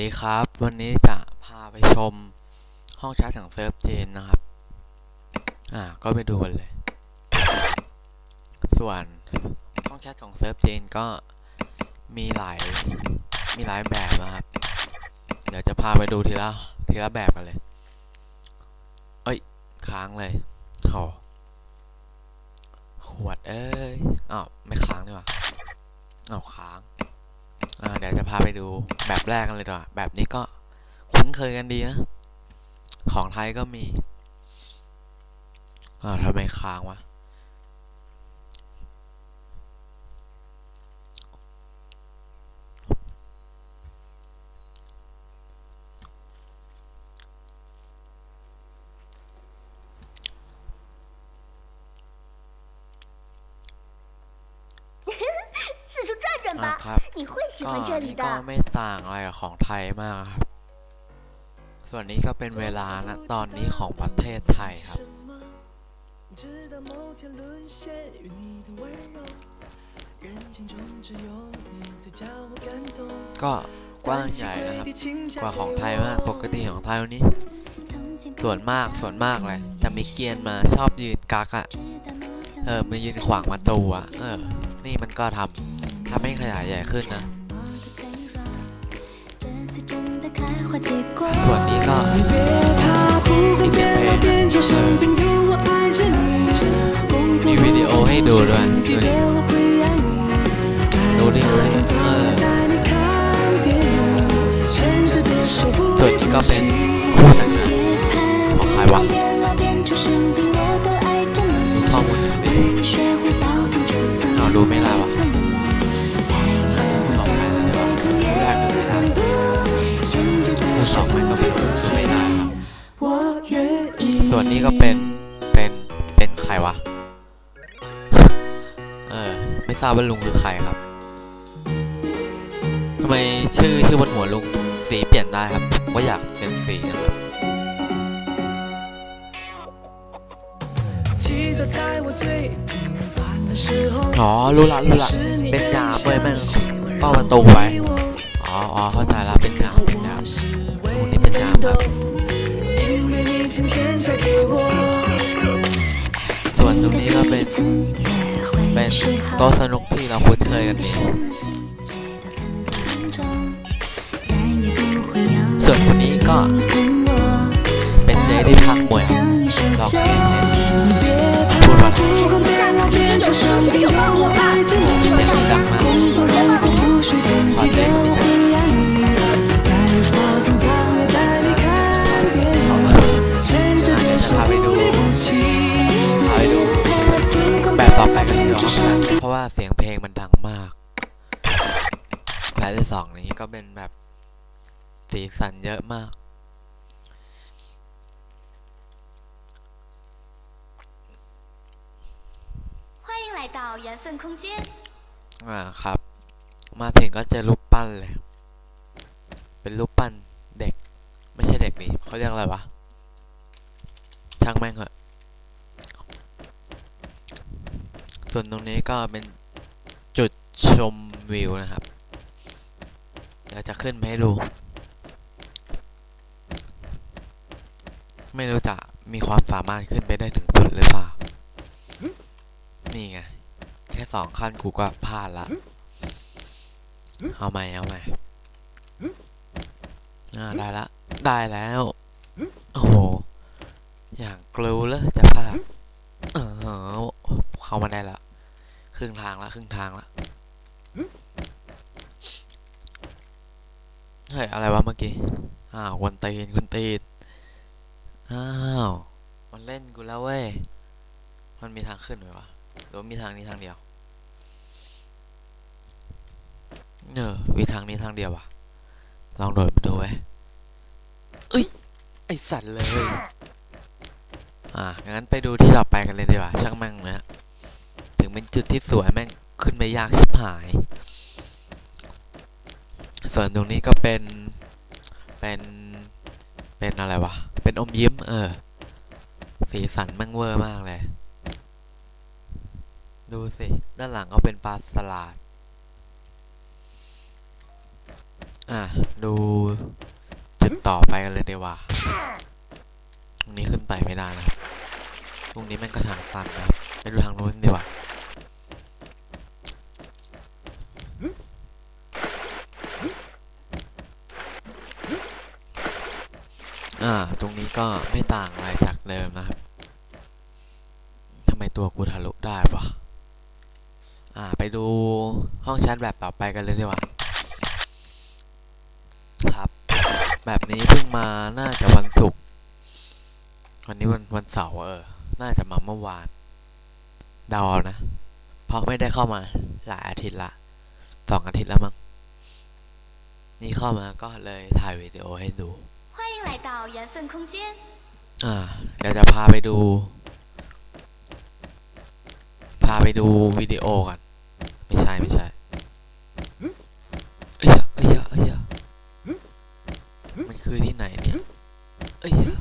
ดีครับ วันนี้จะพาไปชมห้องแชทของเซิร์ฟจีนนะครับ อ่า ก็ไปดูกันเลย ส่วนห้องแชทของเซิร์ฟจีนก็มีหลาย มีหลายแบบนะครับ เดี๋ยวจะพาไปดูทีละ ทีละแบบกันเลย เอ้ย ค้างเลยโหขวดเอ้ย อ้าว ไม่ค้างดีกว่าอ้าวค้าง เดี๋ยวจะพาไปดูแบบแรกกันเลยดีกว่าแบบนี้ก็คุ้นเคยกันดีนะ ของไทยก็มีอ่าทำไมค้างวะ ครับ 你会喜 ก็ 欢这 อัน 里 นี้ก็ 的。 ไม่ต่างอะไรกับของไทยมากครับ ส่วนนี้ก็เป็นเวลาณตอนนี้ของประเทศไทยครับ 直到某天沦陷于你的温柔，人群中只有你最叫我感动。 ก็กว้างใหญ่นะครับ กว่าของไทยมาก ปกติของไทยวันนี้ ส่วนมากส่วนมากเลย จะมีเกรียนมาชอบยืนกักอะ่ะ เออมายืนขวางประตูอะ่ะ เออ นี่มันก็ทำ ทำให้ขยายใหญ่ขึ้นนะส่วนนี้ก็อีกเป็นเพลงมีวิดีโอให้ดูด้วยดูดิดูดิเออส่วนนี้ก็เป็นคู่แต่งงานของใครวะข้อมูลอย่างนี้เอารู้ไม่ได้วะ สองมันก็ไม่ไม่ได้ครับส่วนนี้ก็เป็นเป็นเป็นใครวะ เออ ไม่ทราบว่าลุงคือใครครับทำไมชื่อชื่อบนหัวลุงสีเปลี่ยนได้ครับว่าอยากเป็นสีนะครับอ๋อรู้ละรู้ละเป็นยาเว้ยแม่งเป้าประตูไว้ อ๋อเข้าใจแล้เป็นนาวเป็นดาวกนี้เป็นนาวครับส่วนตรงนี้ก็เป็นเป็นโต๊ะสนุกที่เราคุ้นเคยกันดีส่วนคนนี้ก็เป็นเจที่พักมวยหลอกเล่นพูดว่า เพราะว่าเสียงเพลงมันดังมากแผลที่สองนี้ก็เป็นแบบสีสันเยอะมาก อ่าครับ มาถึงก็จะรูปปั้นเลย เป็นรูปปั้นเด็ก ไม่ใช่เด็กนี่เขาเรียกอะไรวะ ช่างแม่งเหอะ ส่วนตรงนี้ก็เป็นจุดชมวิวนะครับเดี๋ยวจะขึ้นมาให้ดู ไม่รู้จะมีความสามารถขึ้นไปได้ถึงสุดหรือเปล่า นี่ไง แค่สองขั้นกูก็พลาดละ เอาใหม่เอาใหม่อ่าได้ละ ได้แล้ว โอ้โห อย่างกลูเลยจะพลาด เข้ามาได้ละครึ่งทางละครึ่งทางละเฮ้ยอะไรวะเมื่อกี้ อ้าวคนตีนคนตีนอ้าว มันเล่นกูแล้วเว้ย มันมีทางขึ้นไหมวะหรือมีทางนี้ทางเดียวเออมีทางนี้ทางเดียววะลองโดดไปดูไว้ยเอ้ย ไอสัตว์เลย อะงั้นไปดูที่ต่อไปกันเลยดีกว่าช่างแม่งนะถึ งเป็นจุดที่สวยแม่งขึ้นไปยากชิบหาย ส่วนตรงนี้ก็เป็น เป็น เป็นอะไรวะ เป็นอมยิ้ม เออ สีสันแม่งเวอร์มากเลย ดูสิ ด้านหลังก็เป็นปลาสลัด อะ ดูจุดต่อไปกันเลยดีกว่า ตรงนี้ขึ้นไปไม่ได้นะ ตรงนี้แม่งก็ทางตันนะไปดูทางนู้นดีกว่า อ่า ตรงนี้ก็ไม่ต่างอะไรจากเดิมนะครับทำไมตัวกูทะลุได้วะอ่า ไปดูห้องแชทแบบต่อไปกันเลยดีกว่าครับ แบบนี้เพิ่งมาน่าจะวันศุกร์วันนี้วันวันเสาร์เออ น่าจะมาเมื่อวานเดาเอานะ เพราะไม่ได้เข้ามาหลายอาทิตย์ละสองอาทิตย์แล้วมั้งนี่เข้ามาก็เลยถ่ายวิดีโอให้ดู 迎来到缘分空间。 อ่า เดี๋ยวจะพาไปดู พาไปดูวิดีโอก่อน ไม่ใช่ไม่ใช่เอ้ยอะเอ้ยอะเอ้ยอะมันคือที่ไหนเนี่ย เอ้ยอะ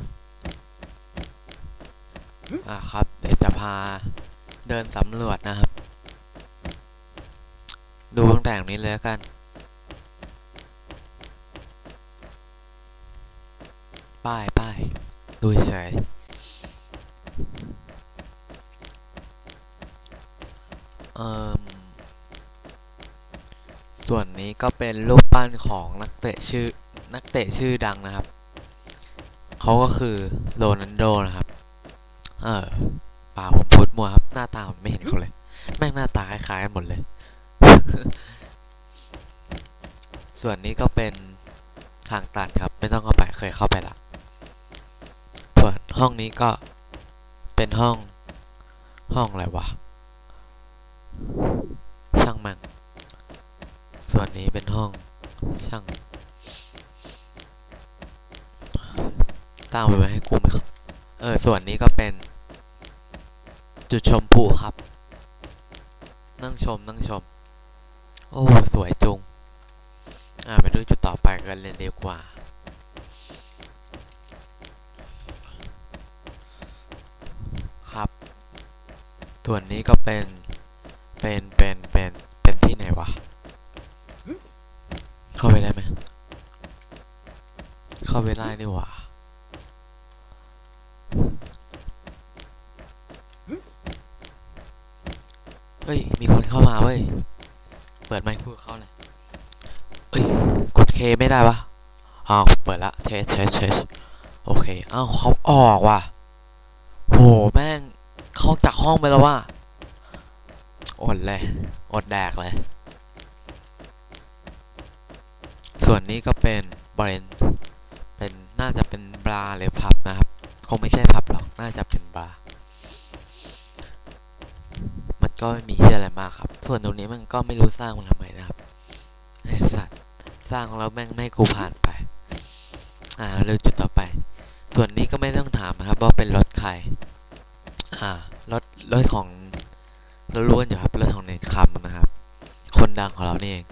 อ่าครับ เดี๋ยวจะพาเดินสำรวจนะครับ ดูตั้งแต่ตรงนี้เลยแล้วกัน ป้ายป้ายดูเฉยเอ่มส่วนนี้ก็เป็นรูปปั้นของนักเตะชื่อนักเตะชื่อดังนะครับ เขาก็คือโรนัลโดนะครับ เออป่าผมพูดมัวครับ หน้าตาผมไม่เห็นเขาเลย แม่งหน้าตาคล้ายๆกันหมดเลย ส่วนนี้ก็เป็นทางตันครับ ไม่ต้องเข้าไปเคยเข้าไปละ ส่วนห้องนี้ก็เป็นห้องห้องอะไรวะ ช่างมันส่วนนี้เป็นห้องช่างตามไปไว้ให้กูไหมครับ เออ ส่วนนี้ก็เป็น จุดชมพูครับ นั่งชมนั่งชม โอ้ สวยจุง อ่า ไปดูจุดต่อไปกันเลยดีกว่า ครับ ส่วนนี้ก็เป็น เป็น เป็น เป็น เป็นที่ไหนวะ เข้าไปได้ไหม เข้าไปได้นี่หว่าเฮ้ย มีคนเข้ามาเว้ย เปิดไมค์คุยเขาเลยเอ้ย กดเคไม่ได้ปะอ้าว เปิดละ เทสเทสเทสโอเค อ้าวเขาออกว่ะ เขาจากห้องไปแล้วว่ะอดเลย อดแดกเลย ส่วนนี้ก็เป็นบริเวณเป็นน่าจะเป็นบาร์หรือผับนะครับ คงไม่ใช่ผับหรอก น่าจะเป็นบาร์ มันก็ไม่มีที่อะไรมากครับ ส่วนตรงนี้มันก็ไม่รู้สร้างมันทำไมนะครับไอสัตว์สร้างแล้วแม่งไม่กูผ่านไป อ่าเร็วจุดต่อไป ส่วนนี้ก็ไม่ต้องถามนะครับว่าเป็นรถใคร อ่า รถรถของเรารู้กันอยู่ครับรถของเนคำนะครับ คนดังของเรานี่เอง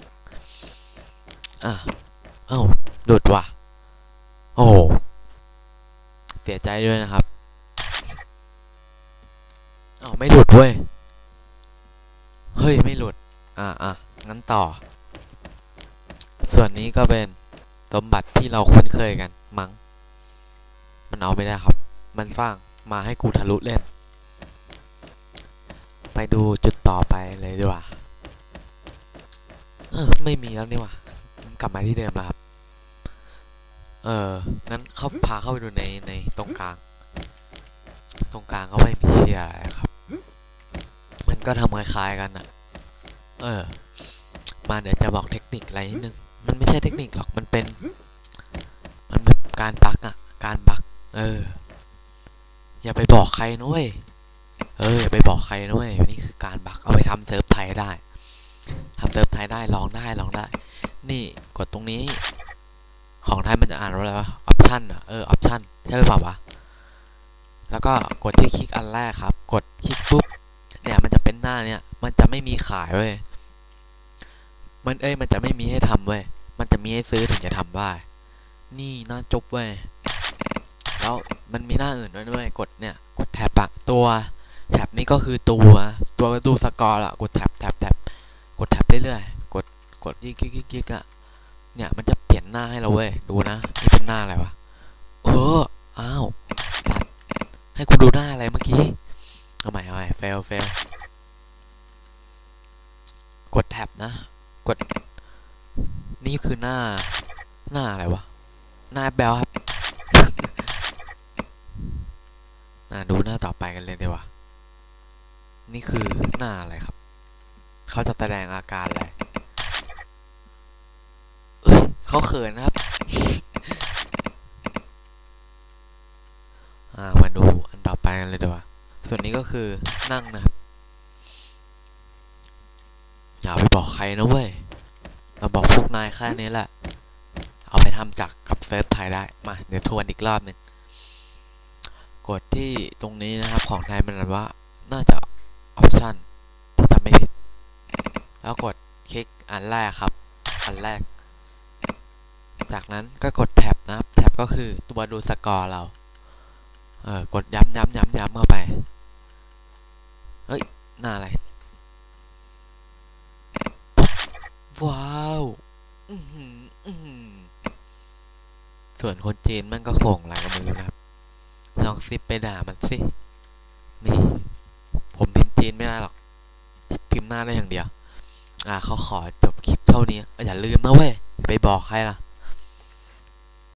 อะเอ้าหลุดว่ะ โอ้เสียใจด้วยนะครับเอ้าไม่หลุดเว้ย เฮ้ย ไม่หลุด อะอะงั้นต่อ ส่วนนี้ก็เป็นสมบัติที่เราคุ้นเคยกัน มั้ง มันเอาไม่ได้ครับ มันสร้างมาให้กูทะลุเล่น ไปดูจุดต่อไปเลยดีกว่า เออ ไม่มีแล้วนี่ว่ากลับมาที่เดิมแล้วครับ เออ งั้นเขาพาเข้าไปดูในในตรงกลาง ตรงกลางก็ไม่มีอะไรครับ มันก็ทำคล้ายๆกันอะเออ มาเดี๋ยวจะบอกเทคนิคอะไรนิดนึง มันไม่ใช่เทคนิคหรอก มันเป็น มันแบบการบักอะการบัก เออ อย่าไปบอกใครนุ้ย เอออย่าไปบอกใครนุ้ยนี่คือการบักเอาไปทำเซิร์ฟไทยได้ทำเซิร์ฟไทยได้ลองได้ลองได้ นี่กดตรงนี้ ของไทยมันจะอ่านว่าอะไรวะออปชั่นอะเออออปชั่นใช่หรือเปล่าวะแล้วก็กดที่คลิกอันแรกครับ กดคลิกปุ๊บเนี่ยมันจะเป็นหน้าเนี่ย มันจะไม่มีขายเว้ยมันเอ้ยมันจะไม่มีให้ทำเว้ยมันจะมีให้ซื้อถึงจะทำได้ นี่น้าจบเว้ยแล้วมันมีหน้าอื่นด้วยด้วยกดเนี่ย กดแท็บอะตัว แท็บนี่ก็คือตัวตัวดูสกอร์อะกดแท็บแท็บแท็บกดแท็บเรื่อยๆ กดกดยิกยิกยิกยิกอะเนี่ยมันจะเปลี่ยนหน้าให้เราเว้ย ดูนะนี่เป็นหน้าอะไรวะเอออ้าวสัตว์ให้กูดูหน้าอะไรเมื่อกี้เอาใหม่เอาใหม่เฟลเฟลกดแท็บนะ กด นี่คือหน้าหน้าอะไรวะหน้าแบลครับ อ่าดูหน้าต่อไปกันเลยดีกว่า นี่คือหน้าอะไรครับ เขาจะ แสดงอาการอะไรเอ้ยเขาเขินครับ อ่า มาดูอันต่อไปกันเลยดีกว่า ส่วนนี้ก็คือนั่งนะครับ อย่าไปบอกใครนะเว้ย เราบอกพวกนายแค่นี้แหละ เอาไปทำจากกับเซิร์ฟไทยได้ มา เดี๋ยวทวนอีกรอบหนึ่งกดที่ตรงนี้นะครับของไทยมันอ่านว่า น่าจะออปชันถ้าจำไม่ผิด แล้วกดคลิกอันแรกครับ อันแรก จากนั้นก็กดแท็บนะครับ แท็บก็คือตัวดูสกอร์เรา เออกดย้ำย้ำย้ำย้ำเข้าไป เฮ้ย หน้าอะไร ว้าวส่วนคนจีนมันก็ส่งอะไรก็ไม่รู้นะครับ ลองซิปไปด่ามันสิ นี่ ผมพิมพ์จีนไม่ได้หรอก พิมพ์หน้าได้อย่างเดียว อ่าเขาขอจบคลิปเท่านี้อยอย่าลืมนะเว้ยไปบอกใครล่ะ